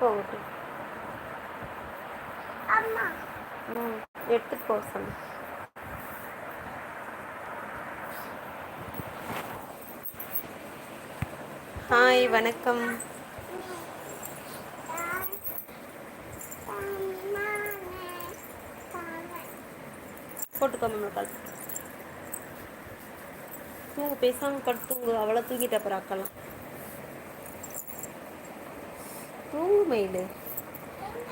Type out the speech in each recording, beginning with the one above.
போகட்டும் ம் எடுத்துட்டு போக சொல்லு. ஹாய் வணக்கம். போட்டுக்கோ மேம் கால். தூங்கு பேசாமல் படுத்து தூங்கு அவ்வளோ தூங்கிட்ட அப்புறம் அக்கலாம். தூங்கு மயிலு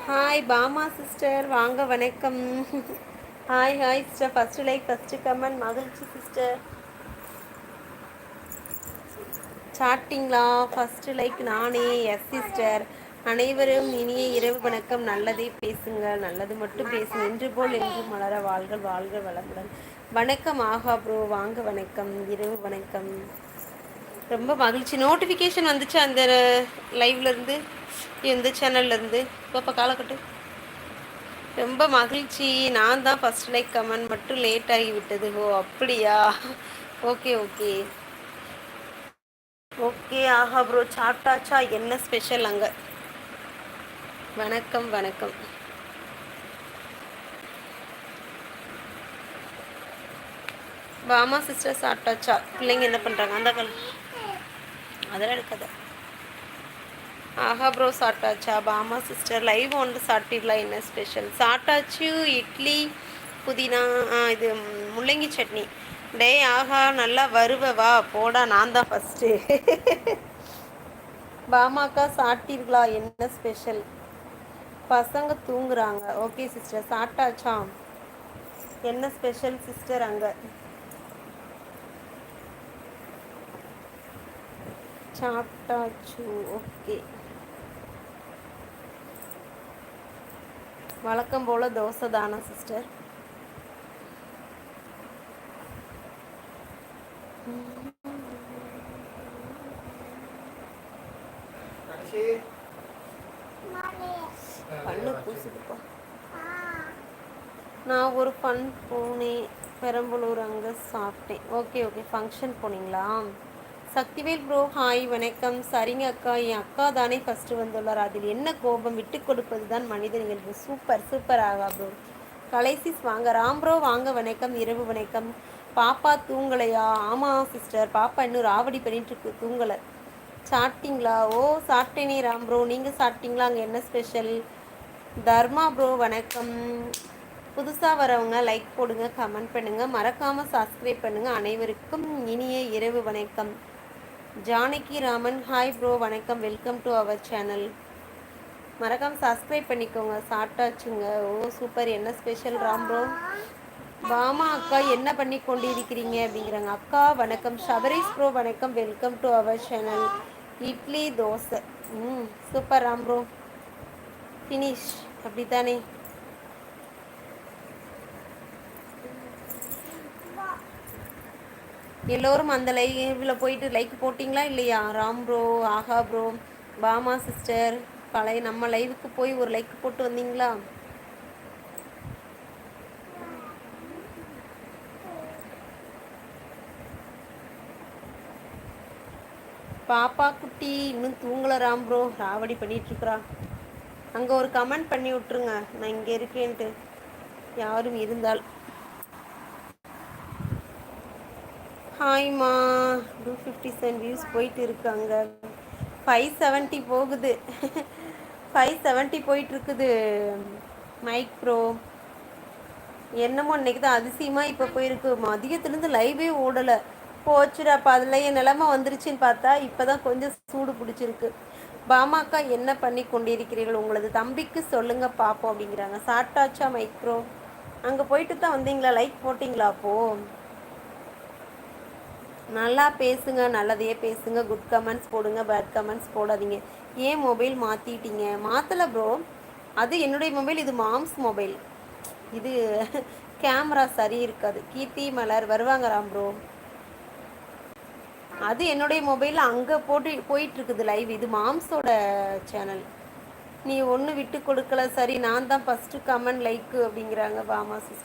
ஹாய் பாமா சிஸ்டர் வாங்க வணக்கம். Hi hi sister first like first comment மகிழ்ச்சி சிஸ்டர் சாட்டிங்களா ஃபஸ்ட்டு லைக் நானே எஸ் சிஸ்டர் அனைவரும் இனிய இரவு வணக்கம். நல்லதே பேசுங்க நல்லது மட்டும் பேசுங்க என்று போல் என்று மலர வாழ்க வாழ்க வளமுடன். வணக்கம் ஆகா ப்ரோ வாங்க வணக்கம். இரவு வணக்கம். ரொம்ப மகிழ்ச்சி. நோட்டிஃபிகேஷன் வந்துச்சு அந்த லைவ்லேருந்து எந்த சேனல்லேருந்து இப்போ காலக்கட்டு ரொம்ப மகிழ்ச்சி. நான் தான் ஃபஸ்ட் லைக் கமெண்ட் மட்டும் லேட் ஆகி விட்டது. ஓ அப்படியா? ஓகே ஓகே ஓகே ஆஹா ப்ரோ சாப்பிட்டாச்சா? என்ன ஸ்பெஷல் அங்கே? வணக்கம் வணக்கம். பாமா சிஸ்டர் சாப்பிட்டாச்சா? பிள்ளைங்க என்ன பண்ணுறாங்க அந்த கல் அதெல்லாம் எடுக்காத. ஆஹா ப்ரோ சாப்பிட்டாச்சா? பாமா சிஸ்டர் லைவ் ஒன்று சாப்பிட்டீங்களா? என்ன ஸ்பெஷல் சாப்பிட்டாச்சு இட்லி புதினா இது முள்ளங்கி சட்னி. டே ஆஹா நல்லா வருவவா போடா நான் தான் ஃபஸ்ட்டு பாமாக்கா சாப்பிட்டீர்களா? என்ன ஸ்பெஷல் பசங்க தூங்குறாங்க. ஓகே சிஸ்டர் சாப்பிட்டாச்சா? என்ன ஸ்பெஷல் சிஸ்டர் அங்கே? சாப்பிட்டாச்சு. ஓகே. வழக்கம் போல் தோசை தானா சிஸ்டர்? பண்ணு பூசுதுப்பா. நான் ஒரு ஃபன் போனேன். பெரம்பலூர் அங்கே சாப்பிட்டேன். Okay okay. ஃபங்க்ஷன் போனீங்களா? சக்திவேல் ப்ரோ ஹாய் வணக்கம். சரிங்க அக்கா. என் அக்கா தானே ஃபஸ்ட்டு வந்துள்ளார். அதில் என்ன கோபம்? விட்டு கொடுப்பது தான் மனித நிகழ்வு சூப்பர் சூப்பர் ஆகா ப்ரோ கலைசிஸ் வாங்க. ராம் ப்ரோ வாங்க. வணக்கம். இரவு வணக்கம். பாப்பா தூங்கலையா? ஆமாம் சிஸ்டர் பாப்பா இன்னும் ராவடி பண்ணிட்டு தூங்கலை. சாப்பிட்டீங்களா? ஓ சாப்பிட்டேனே ராம் ப்ரோ நீங்கள் சாப்பிட்டீங்களா? அங்கே என்ன ஸ்பெஷல் தர்மா ப்ரோ வணக்கம். புதுசாக வரவங்க லைக் போடுங்க கமெண்ட் பண்ணுங்கள் மறக்காமல் சப்ஸ்கிரைப் பண்ணுங்கள் அனைவருக்கும் இனிய இரவு வணக்கம். ஜானகி ராமன் ஹாய் ப்ரோ வணக்கம். வெல்கம் டு அவர் சேனல் மறக்காம சப்ஸ்கிரைப் பண்ணிக்கோங்க. சாப்பிட்டாச்சுங்க. ஓ சூப்பர் என்ன ஸ்பெஷல் ராம் ப்ரோ பாமா அக்கா என்ன பண்ணி கொண்டு இருக்கிறீங்க அப்படிங்கிறாங்க. அக்கா வணக்கம். ஷபரீஷ் ப்ரோ வணக்கம். Welcome to our channel idli dosa. ம் சூப்பர் ராம் ப்ரோ ஃபினிஷ் அப்படித்தானே? எல்லோரும் அந்த லைவில் போயிட்டு லைக் போட்டிங்களா இல்லையா? ராம் ப்ரோ ஆஹா ப்ரோ பாமா சிஸ்டர் பழைய நம்ம லைவுக்கு போய் ஒரு லைக் போட்டு வந்தீங்களா? பாப்பா குட்டி இன்னும் தூங்கல ராம் ப்ரோ ராவடி பண்ணிகிட்ருக்குறா அங்கே ஒரு கமெண்ட் பண்ணி விட்ருங்க நான் இங்கே இருக்கேன்ட்டு. யாரும் இருந்தால் ஹாய்மா டூ ஃபிஃப்டி செவன் வியூஸ் போயிட்டு இருக்காங்க ஃபைவ் செவன்ட்டி போகுது. ஃபைவ் செவன்ட்டி போயிட்டுருக்குது மைக் ப்ரோ என்னமோ இன்றைக்கி தான் அதிசயமாக இப்போ போயிருக்கு. மதியத்துலேருந்து லைவே ஓடலை. போச்சுடாப்பா அதில் என் நிலமை வந்துருச்சுன்னு பார்த்தா இப்போ தான் கொஞ்சம் சூடு பிடிச்சிருக்கு. பாமாக்கா என்ன பண்ணி கொண்டிருக்கிறீர்கள்? உங்களது தம்பிக்கு சொல்லுங்கள் பார்ப்போம் அப்படிங்கிறாங்க. சாப்பிட்டாச்சா மைக்ரோ அங்கே போயிட்டு தான் வந்தீங்களா? லைக் போட்டிங்களா அப்போ? நல்லா பேசுங்க நல்லதையே பேசுங்க. குட் கமெண்ட்ஸ் போடுங்க பேட் கமெண்ட்ஸ் போடாதீங்க. ஏன் மொபைல் மாற்றிட்டீங்க மாற்றலை ப்ரோ அது என்னுடைய மொபைல் இது மாம்ஸ் மொபைல் இது கேமரா சரி இருக்காது. கீர்த்தி மலர் வருவாங்க ப்ரோ அது என்னுடைய மொபைலில் அங்கே போட்டு போயிட்டுருக்குது லைவ் இது மாம்ஸோட சேனல் நீ ஒன்று விட்டு கொடுக்கல. சரி நான் தான் ஃபஸ்ட்டு கமெண்ட் லைக்கு அப்படிங்கிறாங்க பாமா சிஸ்டர்